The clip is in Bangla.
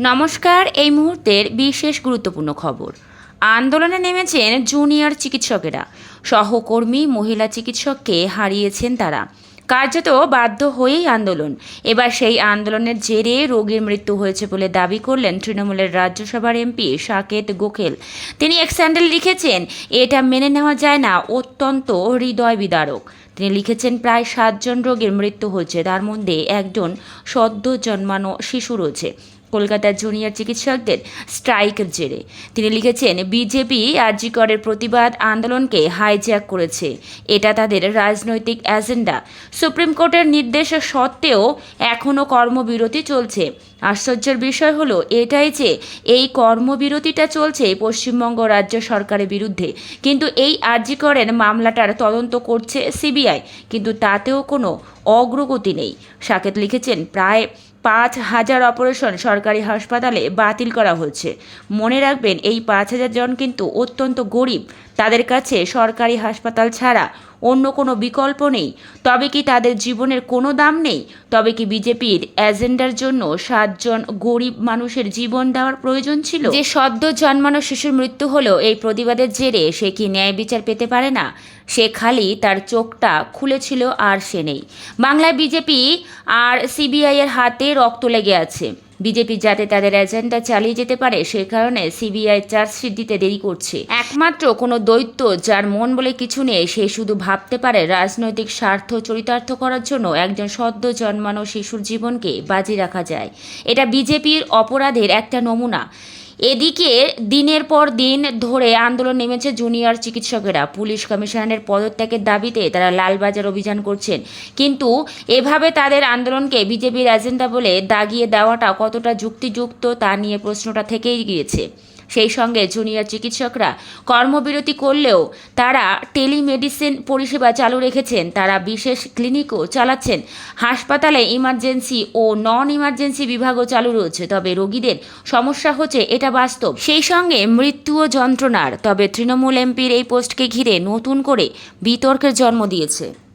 নমস্কার, এই মুহূর্তের বিশেষ গুরুত্বপূর্ণ খবর। আন্দোলনে নেমেছেন জুনিয়র চিকিৎসকেরা। সহকর্মী, মহিলা চিকিৎসককে হারিয়েছেন তারা। কার্যত বাধ্য হয়েই আন্দোলন। এবার সেই আন্দোলনের জেরে রোগীর মৃত্যু হয়েছে বলে দাবি করলেন তৃণমূলের রাজ্যসভার এমপি সাকেত গোখেল। তিনি এক স্যান্ডেল লিখেছেন, এটা মেনে নেওয়া যায় না, অত্যন্ত হৃদয় বিদারক তিনি লিখেছেন, প্রায় সাতজন রোগীর মৃত্যু হয়েছে, তার মধ্যে একজন সদ্য জন্মানো শিশু রয়েছে। কলকাতার জুনিয়র চিকিৎসকদের স্ট্রাইকের জেরে। তিনি লিখেছেন, বিজেপি আরজিকরের প্রতিবাদ আন্দোলনকে হাইজ্যাক করেছে। এটা তাদের রাজনৈতিক এজেন্ডা সুপ্রিম কোর্টের নির্দেশ সত্ত্বেও এখনও কর্মবিরতি চলছে। আশ্চর্যের বিষয় হলো এটাই যে এই কর্মবিরতিটা চলছে পশ্চিমবঙ্গ রাজ্য সরকারের বিরুদ্ধে। কিন্তু এই আরজিকরের মামলাটার তদন্ত করছে সিবিআই। কিন্তু তাতেও কোনো অগ্রগতি নেই। সাকেত লিখেছেন, প্রায় পাঁচ হাজার অপারেশন সরকারি হাসপাতালে বাতিল করা হয়েছে। মনে রাখবেন, এই পাঁচ হাজার জন কিন্তু অত্যন্ত গরিব। তাদের কাছে সরকারি হাসপাতাল ছাড়া অন্য কোনো বিকল্প নেই। তবে কি তাদের জীবনের কোনো দাম নেই? তবে কি বিজেপির এজেন্ডার জন্য সাতজন গরিব মানুষের জীবন দেওয়ার প্রয়োজন ছিল? যে সদ্য জন্মানো শিশুর মৃত্যু হলো এই প্রতিবাদের জেরে সে কি ন্যায় বিচার পেতে পারে না? সে খালি তার চোখটা খুলেছিল আর সে নেই। বাংলায় বিজেপি আর সিবিআই এর হাতে রক্ত লেগে আছে। বিজেপি যাতে তাদের এজেন্ডা চালিয়ে যেতে পারে, সে কারণে সিবিআই চার্জশিট দিতে দেরি করছে। একমাত্র কোনো দৈত্য যার মন বলে কিছু নেই, সে শুধু ভাবতে পারে রাজনৈতিক স্বার্থ চরিতার্থ করার জন্য একজন সদ্য জন্মানো শিশুর জীবনকে বাজি রাখা যায়। এটা বিজেপির অপরাধের একটা নমুনা। এদিকে দিনের পর দিন ধরে আন্দোলন নেমেছে জুনিয়র চিকিৎসকেরা। পুলিশ কমিশনারের পদত্যাগের দাবিতে তারা লালবাজার অভিযান করছেন। কিন্তু এভাবে তাদের আন্দোলনকে বিজেপির এজেন্ডা বলে দাগিয়ে দেওয়াটা কতটা যুক্তিযুক্ত তা নিয়ে প্রশ্নটা থেকেই গিয়েছে। সেই সঙ্গে জুনিয়র চিকিৎসকরা কর্মবিরতি করলেও তারা টেলিমেডিসিন পরিষেবা চালু রেখেছেন। তারা বিশেষ ক্লিনিকও চালাচ্ছেন। হাসপাতালে ইমার্জেন্সি ও নন ইমার্জেন্সি বিভাগও চালু রয়েছে। তবে রোগীদের সমস্যা হচ্ছে, এটা বাস্তব। সেই সঙ্গে মৃত্যু ও যন্ত্রণার। তবে তৃণমূল এমপির এই পোস্টকে ঘিরে নতুন করে বিতর্কের জন্ম দিয়েছে।